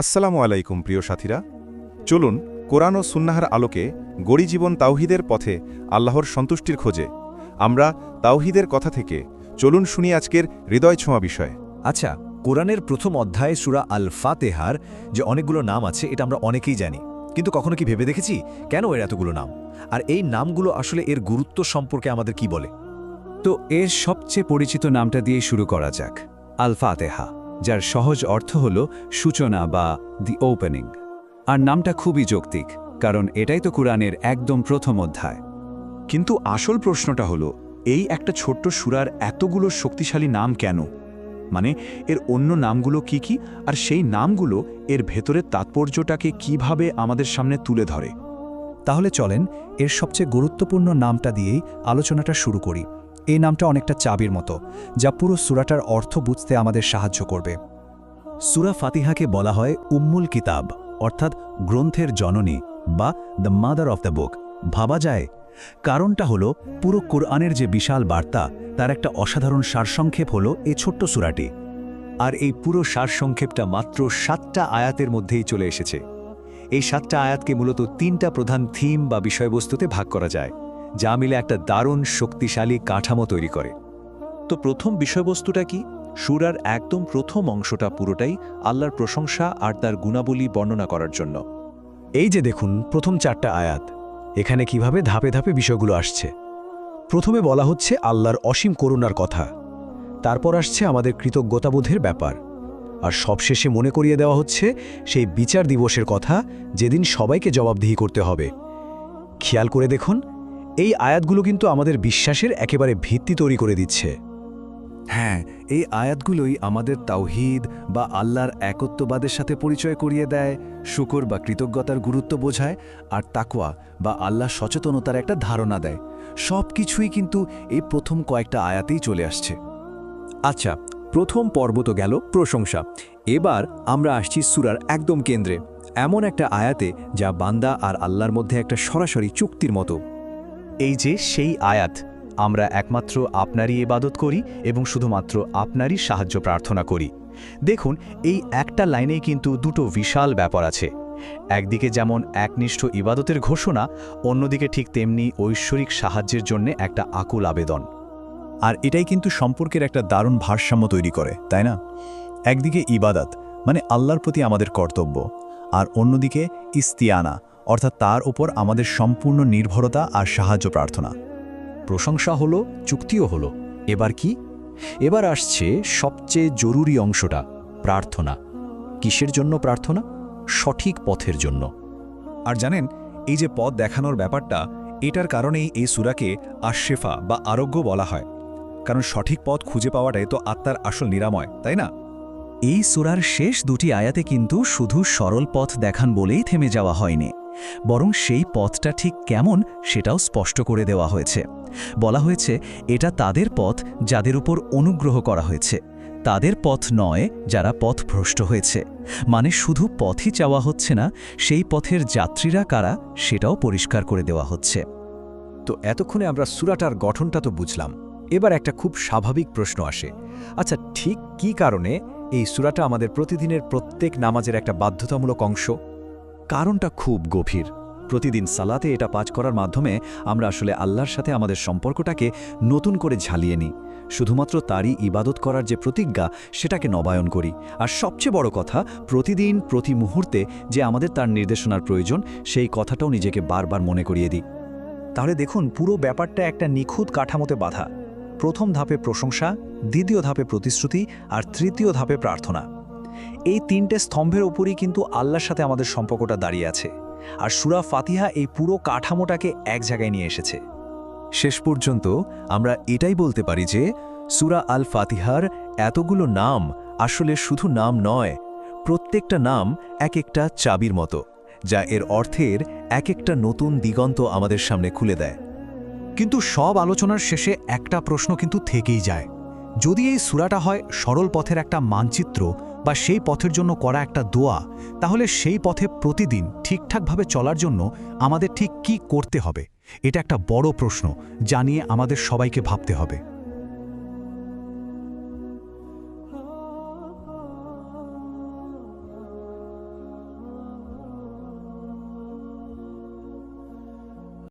আসসালামু আলাইকুম, প্রিয় সাথীরা। চলুন, কোরআন ও সুন্নাহার আলোকে গড়ি জীবন তাওহিদের পথে আল্লাহর সন্তুষ্টির খোঁজে। আমরা তাওহিদের কথা থেকে চলুন শুনি আজকের হৃদয় ছোঁয়া বিষয়। আচ্ছা কোরআনের প্রথম অধ্যায় সুরা আল ফাতেহার যে অনেকগুলো নাম আছে, এটা আমরা অনেকেই জানি। কিন্তু কখনো কি ভেবে দেখেছি? কেন এর এতগুলো নাম? আর এই নামগুলো আসলে এর গুরুত্ব সম্পর্কে আমাদের কি বলে? তো এর সবচেয়ে পরিচিত নামটা দিয়ে শুরু করা যাক আল ফাতেহা যার সহজ অর্থ হল সূচনা বা দি ওপেনিং আর নামটা খুবই যৌক্তিক, কারণ এটাই তো কোরআনের একদম প্রথম অধ্যায়। কিন্তু আসল প্রশ্নটা হলো, এই একটা ছোট্ট সুরার এতগুলো শক্তিশালী নাম কেন? মানে এর অন্য নামগুলো কি কি? আর সেই নামগুলো এর ভেতরের তাৎপর্যটাকে কীভাবে আমাদের সামনে তুলে ধরে? তাহলে চলেন, এর সবচেয়ে গুরুত্বপূর্ণ নামটা দিয়েই আলোচনাটা শুরু করি। এই নামটা অনেকটা চাবির মতো, যা পুরো সুরাটার অর্থ বুঝতে আমাদের সাহায্য করবে। সুরা ফাতিহাকে বলা হয় উম্মুল কিতাব, অর্থাৎ গ্রন্থের জননী বা the mother of the book ভাবা যায়? কারণটা হলো, পুরো কোরআনের যে বিশাল বার্তা, তার একটা অসাধারণ সারসংক্ষেপ হলো এই ছোট্ট সুরাটি। আর এই পুরো সারসংক্ষেপটা মাত্র সাতটা আয়াতের মধ্যেই চলে এসেছে। এই সাতটা আয়াতকে মূলত তিনটা প্রধান থিম বা বিষয়বস্তুতে ভাগ করা যায়। যা মিলে একটা দারুণ শক্তিশালী কাঠামো তৈরি করে। তো প্রথম বিষয়বস্তুটা কি? সুরার একদম প্রথম অংশটা পুরোটাই আল্লাহর প্রশংসা আর তার গুণাবলী বর্ণনা করার জন্য। এই যে দেখুন, প্রথম চারটা আয়াত। এখানে কীভাবে ধাপে ধাপে বিষয়গুলো আসছে। প্রথমে বলা হচ্ছে আল্লাহর অসীম করুণার কথা। তারপর আসছে আমাদের কৃতজ্ঞতাবোধের ব্যাপার। আর সবশেষে মনে করিয়ে দেওয়া হচ্ছে সেই বিচার দিবসের কথা যেদিন সবাইকে জবাবদিহি করতে হবে। খেয়াল করে দেখুন এই আয়াতগুলো কিন্তু আমাদের বিশ্বাসের একেবারে ভিত্তি তৈরি করে দিচ্ছে। হ্যাঁ এই আয়াতগুলোই আমাদের তাওহিদ বা আল্লাহর একত্ববাদের সাথে পরিচয় করিয়ে দেয় শুকর বা কৃতজ্ঞতার গুরুত্ব বোঝায় আর তাকোয়া বা আল্লাহ সচেতনতার একটা ধারণা দেয়। সব কিছুই কিন্তু এই প্রথম কয়েকটা আয়াতেই চলে আসছে। আচ্ছা প্রথম পর্ব তো গেল প্রশংসা। এবার আমরা আসছি সুরার একদম কেন্দ্রে। এমন একটা আয়াতে যা বান্দা আর আল্লাহর মধ্যে একটা সরাসরি চুক্তির মতো। এই যে সেই আয়াত, আমরা একমাত্র আপনারই ইবাদত করি এবং শুধুমাত্র আপনারই সাহায্য প্রার্থনা করি। দেখুন, এই একটা লাইনেই কিন্তু দুটো বিশাল ব্যাপার আছে। একদিকে যেমন একনিষ্ঠ ইবাদতের ঘোষণা, অন্যদিকে ঠিক তেমনি ঐশ্বরিক সাহায্যের জন্য একটা আকুল আবেদন। আর এটাই কিন্তু সম্পর্কের একটা দারুণ ভারসাম্য তৈরি করে, তাই না? একদিকে ইবাদাত মানে আল্লাহর প্রতি আমাদের কর্তব্য, আর অন্যদিকে ইস্তিয়ানা অর্থাৎ তার উপর আমাদের সম্পূর্ণ নির্ভরতা আর সাহায্য প্রার্থনা। প্রশংসা হলো, চুক্তিও হলো। এবার কি? এবার আসছে সবচেয়ে জরুরি অংশটা, প্রার্থনা। কিসের জন্য প্রার্থনা? সঠিক পথের জন্য। আর জানেন, এই যে পথ দেখানোর ব্যাপারটা, এটার কারণেই এই সুরাকে আশেফা বা আরোগ্য বলা হয়। কারণ সঠিক পথ খুঁজে পাওয়াটাই তো আত্মার আসল নিরাময়, তাই না? এই সুরার শেষ দুটি আয়াতে কিন্তু শুধু সরল পথ দেখান বলেই থেমে যাওয়া হয়নি। বরং সেই পথটা ঠিক কেমন সেটাও স্পষ্ট করে দেওয়া হয়েছে। বলা হয়েছে, এটা তাদের পথ যাদের উপর অনুগ্রহ করা হয়েছে। তাদের পথ নয় যারা পথ ভ্রষ্ট হয়েছে। মানে শুধু পথই চাওয়া হচ্ছে না, সেই পথের যাত্রীরা কারা সেটাও পরিষ্কার করে দেওয়া হচ্ছে। তো এতক্ষণে আমরা সুরাটার গঠনটা তো বুঝলাম। এবার একটা খুব স্বাভাবিক প্রশ্ন আসে। আচ্ছা ঠিক কি কারণে এই সুরাটা আমাদের প্রতিদিনের প্রত্যেক নামাজের একটা বাধ্যতামূলক অংশ? কারণটা খুব গভীর। প্রতিদিন সালাতে এটা পাঠ করার মাধ্যমে আমরা আসলে আল্লাহর সাথে আমাদের সম্পর্কটাকে নতুন করে ঝালিয়ে নিই। শুধুমাত্র তারই ইবাদত করার যে প্রতিজ্ঞা, সেটাকে নবায়ন করি। আর সবচেয়ে বড় কথা, প্রতিদিন, প্রতি মুহূর্তে যে আমাদের তার নির্দেশনার প্রয়োজন, সেই কথাটাও নিজেকে বারবার মনে করিয়ে দিই। তাহলে দেখুন, পুরো ব্যাপারটা একটা নিখুঁত কাঠামোতে বাধা। প্রথম ধাপে প্রশংসা, দ্বিতীয় ধাপে প্রতিশ্রুতি, আর তৃতীয় ধাপে প্রার্থনা। এই তিনটে স্তম্ভের ওপরই কিন্তু আল্লাহর সাথে আমাদের সম্পর্কটা দাঁড়িয়ে আছে। আর সুরা ফাতিহা এই পুরো কাঠামোটাকে এক জায়গায় নিয়ে এসেছে। শেষ পর্যন্ত আমরা এটাই বলতে পারি যে, সুরা আল ফাতিহার এতগুলো নাম আসলে শুধু নাম নয়, প্রত্যেকটা নাম এক একটা চাবির মতো, যা এর অর্থের এক একটা নতুন দিগন্ত আমাদের সামনে খুলে দেয়। কিন্তু সব আলোচনার শেষে একটা প্রশ্ন কিন্তু থেকেই যায়। যদি এই সুরাটা হয় সরল পথের একটা মানচিত্র বা সেই পথের জন্য করা একটা দোয়া, তাহলে সেই পথে প্রতিদিন ঠিকঠাকভাবে চলার জন্য আমাদের ঠিক কি করতে হবে? এটা একটা বড় প্রশ্ন জানিয়ে আমাদের সবাইকে ভাবতে হবে।